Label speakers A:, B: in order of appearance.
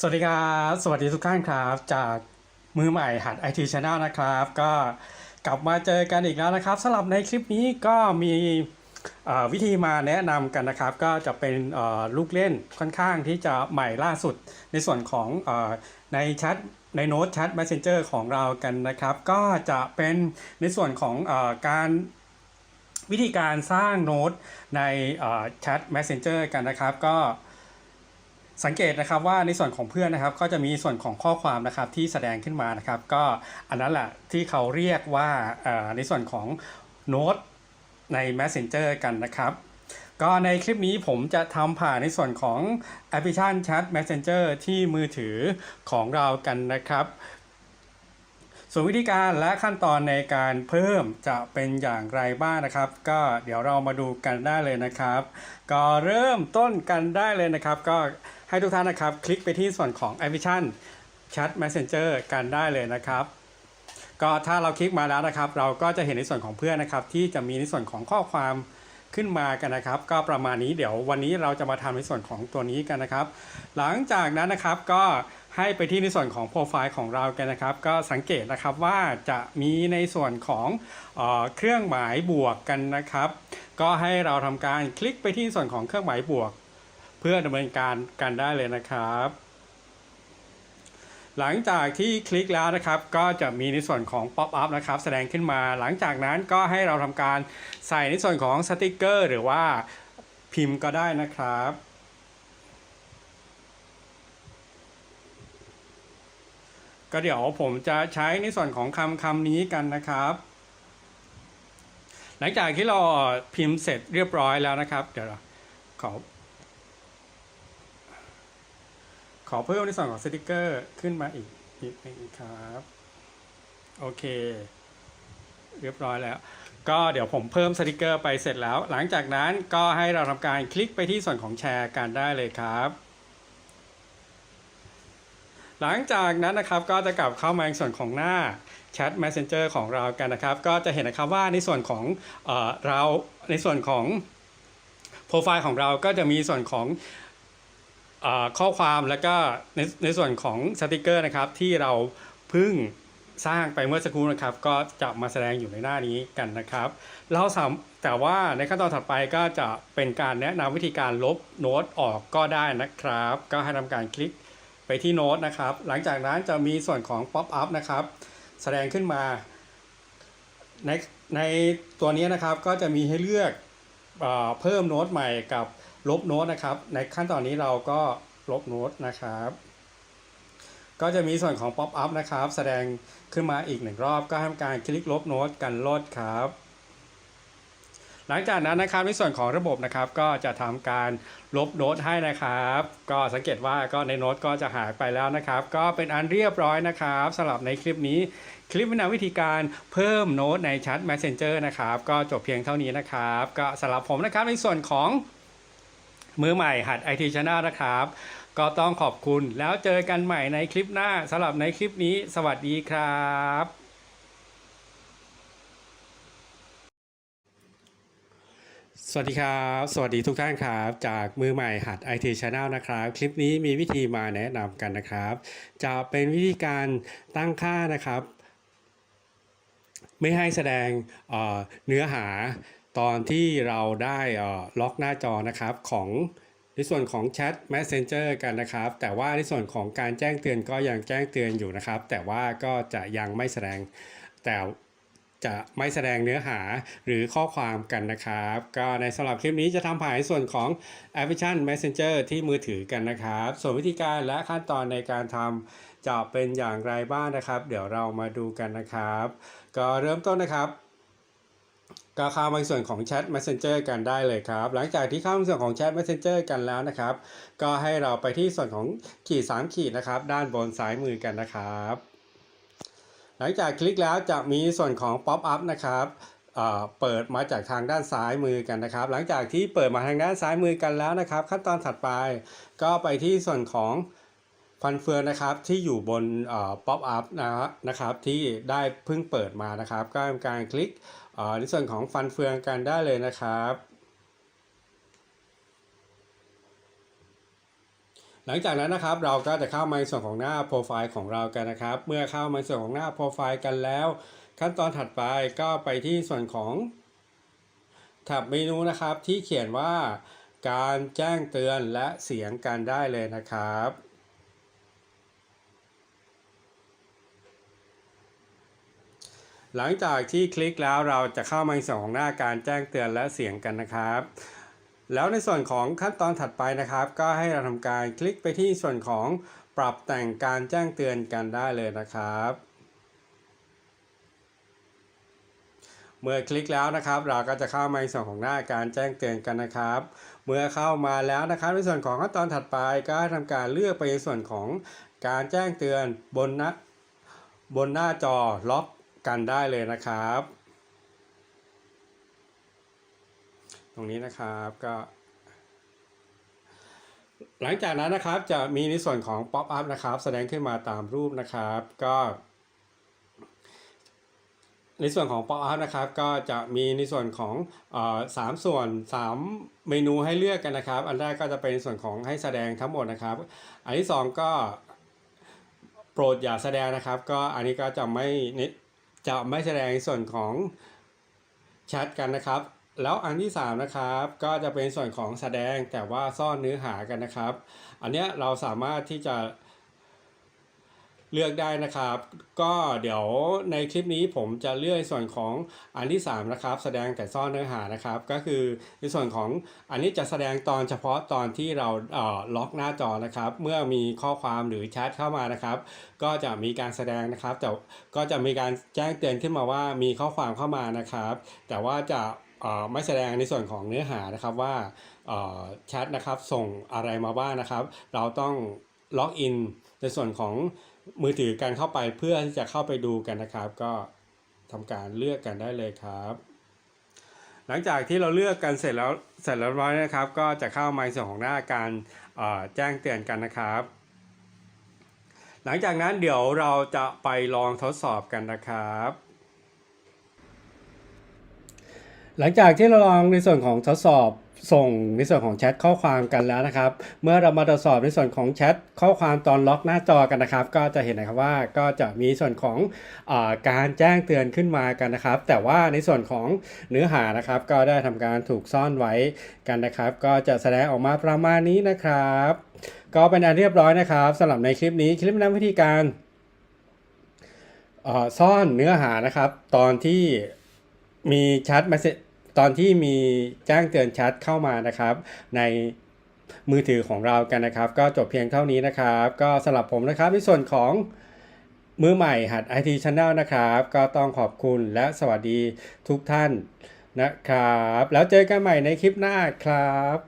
A: สวัสดีครับสวัสดีทุกท่านครับ จากมือใหม่หัด IT Channel นะครับ ก็กลับมาเจอกันอีกแล้วนะครับสำหรับในคลิปนี้ก็มีวิธีมาแนะนำกันนะครับ ก็จะเป็นลูกเล่นค่อนข้างที่จะใหม่ล่าสุดในส่วนของอในแชทในโน้ตแชท Messenger ของเรากันนะครับ ก็จะเป็นในส่วนของอการวิธีการสร้างโน้ตในแชท Messenger กันนะครับ ก็ สังเกตนะครับว่าในส่วนของเพื่อนนะครับก็จะมีส่วนของข้อความนะครับที่แสดงขึ้นมานะครับ ก็อันนั้นแหละที่เขาเรียกว่าในส่วนของโน้ตใน Messenger กันนะครับ ก็ในคลิปนี้ผมจะทำผ่านในส่วนของแอปพลิเคชัน Chat Messenger ที่มือถือของเรากันนะครับ ส่วนวิธีการและขั้นตอนในการเพิ่มจะเป็นอย่างไรบ้างนะครับ ก็เดี๋ยวเรามาดูกันได้เลยนะครับ ก็เริ่มต้นกันได้เลยนะครับ ก็ให้ทุกท่านนะครับ คลิกไปที่ส่วนของแอปพลิเคชัน Chat Messenger กันได้เลยนะครับก็ถ้าเราคลิกมาแล้วนะครับ เราก็จะเห็นในส่วนของเพื่อนนะครับ ที่จะมีในส่วนของข้อความขึ้นมากันนะครับ ก็ประมาณนี้เดี๋ยววันนี้เราจะมาทำในส่วนของตัวนี้กันนะครับ หลังจากนั้นนะครับก็ ให้ไปที่ในส่วนของโปรไฟล์ของเรากันนะครับ ก็สังเกตนะครับว่าจะมีในส่วนของเออเครื่องหมายบวกกันนะครับ ก็ให้เราทำการคลิกไปที่ส่วนของเครื่องหมายบวก เพื่อดำเนินการกันได้เลยนะครับหลังจากที่คลิกแล้วนะครับ ก็จะมีในส่วนของ Pop up นะครับ แสดงขึ้นมา หลังจากนั้นก็ให้เราทำการใส่ในส่วนของสติกเกอร์ หรือว่าพิมพ์ก็ได้นะครับ ก็เดี๋ยวผมจะใช้ในส่วนของคำคำนี้กันนะครับ หลังจากที่เราพิมพ์เสร็จเรียบร้อยแล้วนะครับ เดี๋ยวขอขอเพิ่มในส่วนของสติกเกอร์ขึ้นมาอีกนิดนึงครับโอเค เรียบร้อยแล้ว ก็เดี๋ยวผมเพิ่มสติกเกอร์ไปเสร็จแล้ว หลังจากนั้นก็ให้เราทำการคลิกไปที่ส่วนของแชร์กันได้เลยครับ หลังจากนั้นนะครับก็จะกลับเข้ามาในส่วนของหน้า Chat Messenger ของเรากันนะครับ ก็จะเห็นนะครับว่าในส่วนของเออเราในส่วนของโปรไฟล์ของเราก็จะมีส่วนของอข้อความแล้วก็ในในส่วนของสติกเกอร์นะครับที่เราเพิ่งสร้างไปเมื่อสักครู่นะครับ ก็จะมาแสดงอยู่ในหน้านี้กันนะครับ เราสามแต่ว่าในขั้นตอนถัดไปก็จะเป็นการแนะนำวิธีการลบโน้ตออกก็ได้นะครับ ก็ให้ทำการคลิก ไปที่โน้ตนะครับ หลังจากนั้นจะมีส่วนของ Pop up นะครับ แสดงขึ้นมา ในในตัวนี้นะครับก็จะมีให้เลือกเอเพิ่มโน้ตใหม่กับลบโน้ตนะครับ ในขั้นตอนนี้เราก็ลบโน้ตนะครับ ก็จะมีส่วนของ Pop up นะครับ แสดงขึ้นมาอีกหนึ่งรอบก็ทำการคลิกลบโน้ตกันลดครับ หลังจากนั้นนะครับในส่วนของระบบนะครับก็จะทำการลบโน้ตให้นะครับ ก็สังเกตว่าก็ในโน้ตก็จะหายไปแล้วนะครับ ก็เป็นอันเรียบร้อยนะครับสำหรับในคลิปนี้คลิปวินาวิธีการเพิ่มโน้ตในแชท Messenger นะครับ ก็จบเพียงเท่านี้นะครับ ก็สำหรับผมนะครับในส่วนของมือใหม่หัด IT Channel นะครับ ก็ต้องขอบคุณแล้วเจอกันใหม่ในคลิปหน้าสำหรับในคลิปนี้ สวัสดีครับ สวัสดีครับ สวัสดีทุกท่านครับ จากมือใหม่หัด IT Channel นะครับ คลิปนี้มีวิธีมาแนะนำกันนะครับ จะเป็นวิธีการตั้งค่านะครับ ไม่ให้แสดงเอ่อเนื้อหาตอนที่เราได้อล็อกหน้าจอนะครับของในส่วนของแชท Messenger กันนะครับ แต่ว่าในส่วนของการแจ้งเตือนก็ยังแจ้งเตือนอยู่นะครับ แต่ว่าก็จะยังไม่แสดงแต่ จะไม่แสดงเนื้อหาหรือข้อความกันนะครับ ก็ในสำหรับคลิปนี้จะทำผ่านในส่วนของแอปพลิเคชัน Messenger ที่มือถือกันนะครับ ส่วนวิธีการและขั้นตอนในการทำจะเป็นอย่างไรบ้างนะครับ เดี๋ยวเรามาดูกันนะครับ ก็เริ่มต้นนะครับก็เข้ามาในส่วนของแชท Messenger กันได้เลยครับ หลังจากที่เข้าในส่วนของแชท Messenger กันแล้วนะครับ ก็ให้เราไปที่ส่วนของขีด3ขีดนะครับ ด้านบนซ้ายมือกันนะครับ หลังจากคลิกแล้วจะมีส่วนของ Pop up นะครับเอ่อเปิดมาจากทางด้านซ้ายมือกันนะครับ หลังจากที่เปิดมาทางด้านซ้ายมือกันแล้วนะครับ ขั้นตอนถัดไปก็ไปที่ส่วนของฟันเฟืองนะครับที่อยู่บนเอ่อ Pop up นะนะครับที่ได้เพิ่งเปิดมานะครับ ก็ทำการคลิกเอ่อในส่วนของฟันเฟืองกันได้เลยนะครับ หลังจากนั้นนะครับเราก็จะเข้ามาในส่วนของหน้าโปรไฟล์ของเรากันนะครับ เมื่อเข้ามาในส่วนของหน้าโปรไฟล์กันแล้ว ขั้นตอนถัดไปก็ไปที่ส่วนของแท็บเมนูนะครับที่เขียนว่าการแจ้งเตือนและเสียงกันได้เลยนะครับ หลังจากที่คลิกแล้วเราจะเข้ามาในส่วนของหน้าการแจ้งเตือนและเสียงกันนะครับ แล้วในส่วนของขั้นตอนถัดไปนะครับ ก็ให้เราทำการคลิกไปที่ส่วนของปรับแต่งการแจ้งเตือนกันได้เลยนะครับ เมื่อคลิกแล้วนะครับ เราก็จะเข้ามาในส่วนของหน้าการแจ้งเตือนกันนะครับ เมื่อเข้ามาแล้วนะครับ ในส่วนของขั้นตอนถัดไปก็ให้ทำการเลือกไปในส่วนของการแจ้งเตือนบนน้าบนหน้าจอล็อกกันได้เลยนะครับ ตรงนี้นะครับก็หลังจากนั้นนะครับจะมีในส่วนของ Pop up นะครับ แสดงขึ้นมาตามรูปนะครับ ก็ ในส่วนของ Pop up นะครับ ก็จะมีในส่วนของอ่อสามส่วน 3 เมนูให้เลือกกันนะครับ อันแรกก็จะเป็นส่วนของให้แสดงทั้งหมดนะครับ อันที่ 2 ก็โปรดอย่าแสดงนะครับ ก็อันนี้ก็จะไม่นิจะไม่แสดงในส่วนของแชทกันนะครับ แล้วอันที่3นะครับก็จะเป็นส่วนของแสดงแต่ว่าซ่อนเนื้อหากันนะครับ อันเนี้ยเราสามารถที่จะเลือกได้นะครับ ก็เดี๋ยวในคลิปนี้ผมจะเลือกส่วนของอันที่3นะครับแสดงแต่ซ่อนเนื้อหานะครับ ก็คือในส่วนของอันนี้จะแสดงตอนเฉพาะตอนที่เราเอ่อล็อกหน้าจอนะครับ เมื่อมีข้อความหรือแชทเข้ามานะครับ ก็จะมีการแสดงนะครับแต่ก็จะมีการแจ้งเตือนขึ้นมาว่ามีข้อความเข้ามานะครับ แต่ว่าจะ ไม่แสดงในส่วนของเนื้อหานะครับว่าอ่อแชทนะครับส่งอะไรมาบ้างนะครับ เราต้องล็อกอินในส่วนของมือถือการเข้าไปเพื่อที่จะเข้าไปดูกันนะครับ ก็ทำการเลือกกันได้เลยครับ หลังจากที่เราเลือกกันเสร็จแล้วเสร็จแล้วร้อยนะครับ ก็จะเข้ามาในส่วนของหน้าการแจ้งเตือนกันนะครับ หลังจากนั้นเดี๋ยวเราจะไปลองทดสอบกันนะครับ หลังจากที่เราลองในส่วนของทดสอบส่งในส่วนของแชทข้อความกันแล้วนะครับ เมื่อเรามาตรวจสอบในส่วนของแชทข้อความตอนล็อกหน้าจอกันนะครับ ก็จะเห็นนะครับว่าก็จะมีส่วนของอการแจ้งเตือนขึ้นมากันนะครับ แต่ว่าในส่วนของเนื้อหานะครับ ก็ได้ทำการถูกซ่อนไว้กันนะครับ ก็จะแสดงออกมาประมาณนี้นะครับ ก็เป็นอันเรียบร้อยนะครับสำหรับในคลิปนี้คลิปนะนำวิธีการซ่อนเนื้อหานะครับ ตอนที่ มีแชทมาตอนที่มีแจ้งเตือนแชทเข้ามานะครับ ในมือถือของเรากันนะครับ ก็จบเพียงเท่านี้นะครับ ก็สำหรับผมนะครับในส่วนของมือใหม่หัด IT Channel นะครับ ก็ต้องขอบคุณและสวัสดีทุกท่านนะครับ แล้วเจอกันใหม่ในคลิปหน้าครับ